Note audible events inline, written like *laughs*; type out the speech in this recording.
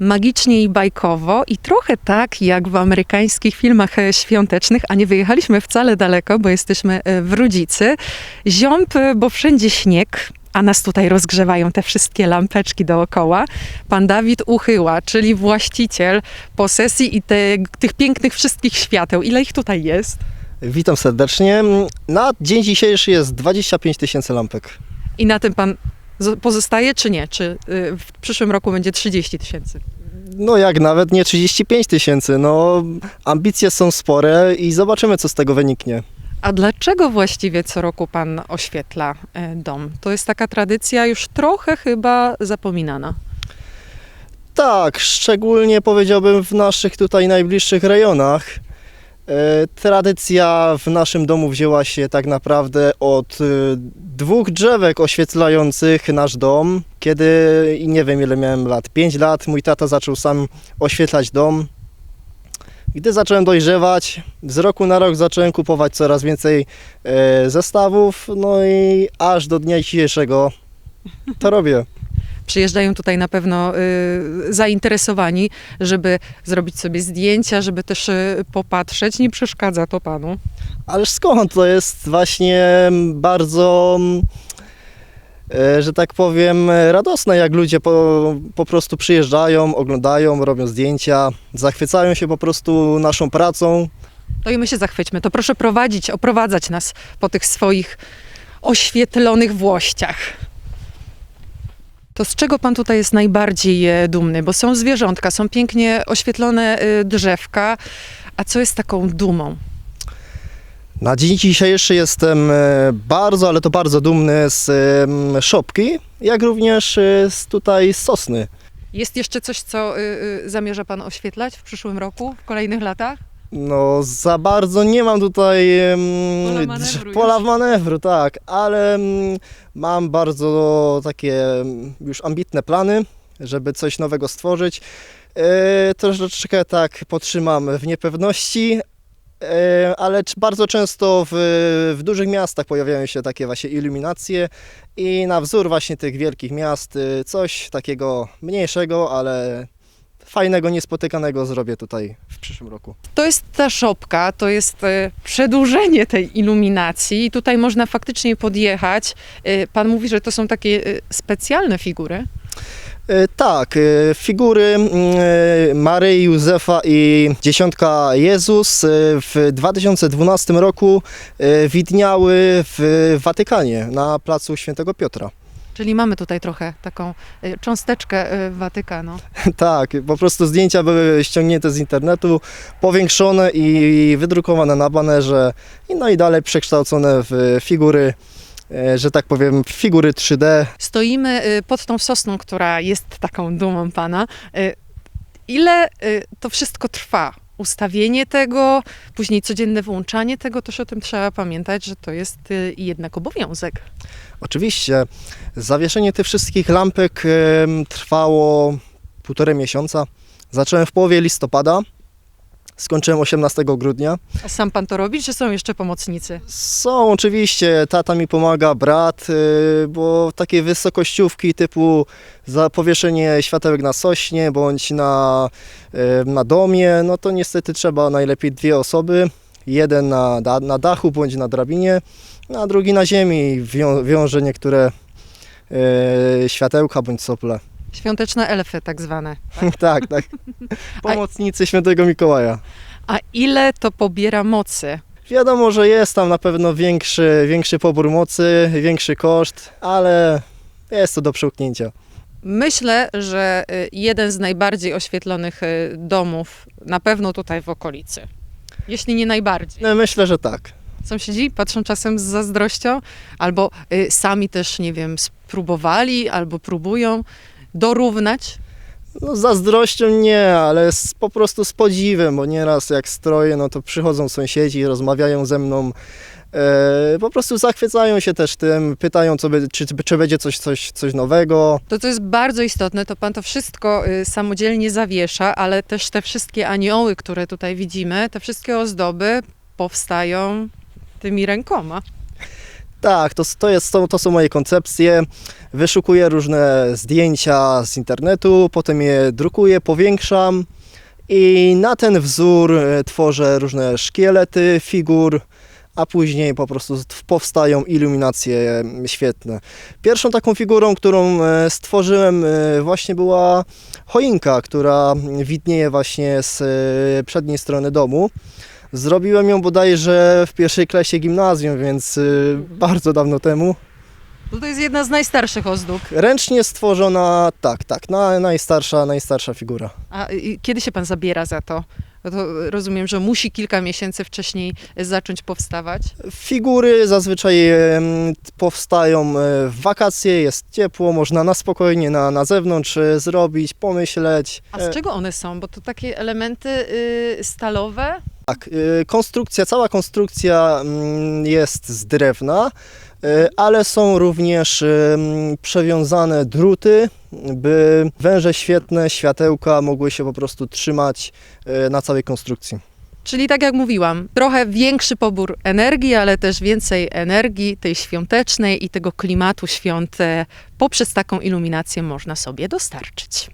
magicznie i bajkowo i trochę tak jak w amerykańskich filmach e, świątecznych, a nie wyjechaliśmy wcale daleko, bo jesteśmy e, w Rudzicy. Ziąb, e, bo wszędzie śnieg, a nas tutaj rozgrzewają te wszystkie lampeczki dookoła. Pan Dawid Uchyła, czyli właściciel posesji i te, tych pięknych wszystkich świateł. Ile ich tutaj jest? Witam serdecznie. Na dzień dzisiejszy jest 25 tysięcy lampek. I na tym pan pozostaje, czy nie? Czy y, w przyszłym roku będzie 30 tysięcy? No jak nawet nie 35 tysięcy. No ambicje są spore i zobaczymy co z tego wyniknie. A dlaczego właściwie co roku pan oświetla e, dom? To jest taka tradycja już trochę chyba zapominana. Tak, szczególnie powiedziałbym w naszych tutaj najbliższych rejonach. E, Tradycja w naszym domu wzięła się tak naprawdę od e, dwóch drzewek oświetlających nasz dom. Kiedy, nie wiem ile miałem lat, 5 lat, mój tata zaczął sam oświetlać dom. Gdy zacząłem dojrzewać, z roku na rok zacząłem kupować coraz więcej e, zestawów, no i aż do dnia dzisiejszego to robię. Przyjeżdżają tutaj na pewno y, zainteresowani, żeby zrobić sobie zdjęcia, żeby też y, popatrzeć. Nie przeszkadza to panu. Ależ skąd? To jest właśnie bardzo, e, że tak powiem, radosne, jak ludzie po, po prostu przyjeżdżają, oglądają, robią zdjęcia, zachwycają się po prostu naszą pracą. To i my się zachwyćmy. To proszę prowadzić, oprowadzać nas po tych swoich oświetlonych włościach. To z czego pan tutaj jest najbardziej e, dumny? Bo są zwierzątka, są pięknie oświetlone e, drzewka. A co jest taką dumą? Na dzień dzisiejszy jestem e, bardzo, ale to bardzo dumny z szopki, jak również z tutaj z sosny. Jest jeszcze coś, co zamierza pan oświetlać w przyszłym roku, w kolejnych latach? No, za bardzo nie mam tutaj Pola manewru pola już. manewru, tak, ale mam bardzo takie już ambitne plany, żeby coś nowego stworzyć. E, troszeczkę tak potrzymam w niepewności, e, ale c- bardzo często w, w dużych miastach pojawiają się takie właśnie iluminacje i na wzór właśnie tych wielkich miast e, coś takiego mniejszego, ale fajnego, niespotykanego zrobię tutaj w przyszłym roku. To jest ta szopka, to jest e, przedłużenie tej iluminacji i tutaj można faktycznie podjechać. E, Pan mówi, że to są takie e, specjalne figury. E, Tak, e, figury mm, e, Maryi, Józefa i Dziesiątka Jezus e, w 2012 roku e, widniały w Watykanie na placu Świętego Piotra. Czyli mamy tutaj trochę taką e, cząsteczkę e, Watykanu. *laughs* Tak, po prostu zdjęcia były ściągnięte z internetu, powiększone i wydrukowane na banerze, no i dalej przekształcone w figury, e, że tak powiem, figury 3D. Stoimy e, pod tą sosną, która jest taką dumą pana. Ile to wszystko trwa? Ustawienie tego, później codzienne włączanie tego, też o tym trzeba pamiętać, że to jest e, jednak obowiązek. Oczywiście zawieszenie tych wszystkich lampek trwało półtorej miesiąca. Zacząłem w połowie listopada, skończyłem 18 grudnia. A sam pan to robi, czy są jeszcze pomocnicy? Są oczywiście, tata mi pomaga, brat, y, bo takie wysokościówki typu za powieszenie światełek na sośnie bądź na, y, na domie, no to niestety trzeba najlepiej dwie osoby. Jeden na, da- na dachu bądź na drabinie, a drugi na ziemi wią, wiąże niektóre y, światełka bądź sople. Świąteczne elfy tak zwane. *laughs* tak, tak. *laughs* Pomocnicy świętego Mikołaja. A ile to pobiera mocy? Wiadomo, że jest tam na pewno większy, większy pobór mocy, większy koszt, ale jest to do przełknięcia. Myślę, że y, jeden z najbardziej oświetlonych y, domów, na pewno tutaj w okolicy. Jeśli nie najbardziej. No, myślę, że tak. Sąsiedzi patrzą czasem z zazdrością, albo y, sami też, nie wiem, spróbowali, albo próbują dorównać. No zazdrością nie, ale z, po prostu z podziwem, bo nieraz jak stroję, no to przychodzą sąsiedzi, rozmawiają ze mną, e, po prostu zachwycają się też tym, pytają, co, by- czy, czy będzie coś, coś, coś nowego. To, co jest bardzo istotne, to pan to wszystko y, samodzielnie zawiesza, ale też te wszystkie anioły, które tutaj widzimy, te wszystkie ozdoby powstają tymi rękoma. Tak, to, to, jest, to, to są moje koncepcje. Wyszukuję różne zdjęcia z internetu, potem je drukuję, powiększam i na ten wzór e, tworzę różne szkielety figur, a później po prostu st- powstają iluminacje e, świetne. Pierwszą taką figurą, którą e, stworzyłem e, właśnie była choinka, która widnieje właśnie z przedniej strony domu. Zrobiłem ją bodajże w pierwszej klasie gimnazjum, więc y, bardzo dawno temu. To jest jedna z najstarszych ozdób. Ręcznie stworzona, tak, tak, na, najstarsza, najstarsza figura. A y, kiedy się pan zabiera za to? No to rozumiem, że musi kilka miesięcy wcześniej zacząć powstawać. Figury zazwyczaj em, powstają e, w wakacje, jest ciepło, można na spokojnie na, na zewnątrz e, zrobić, pomyśleć. A E, z czego one są? Bo to takie elementy y, stalowe. Tak, y, konstrukcja, cała konstrukcja mm, jest z drewna, y, ale są również ym, przewiązane druty, by węże świetne, światełka mogły się po prostu trzymać y, na całej konstrukcji. Czyli tak jak mówiłam, trochę większy pobór energii, ale też więcej energii tej świątecznej i tego klimatu świąt e, poprzez taką iluminację można sobie dostarczyć.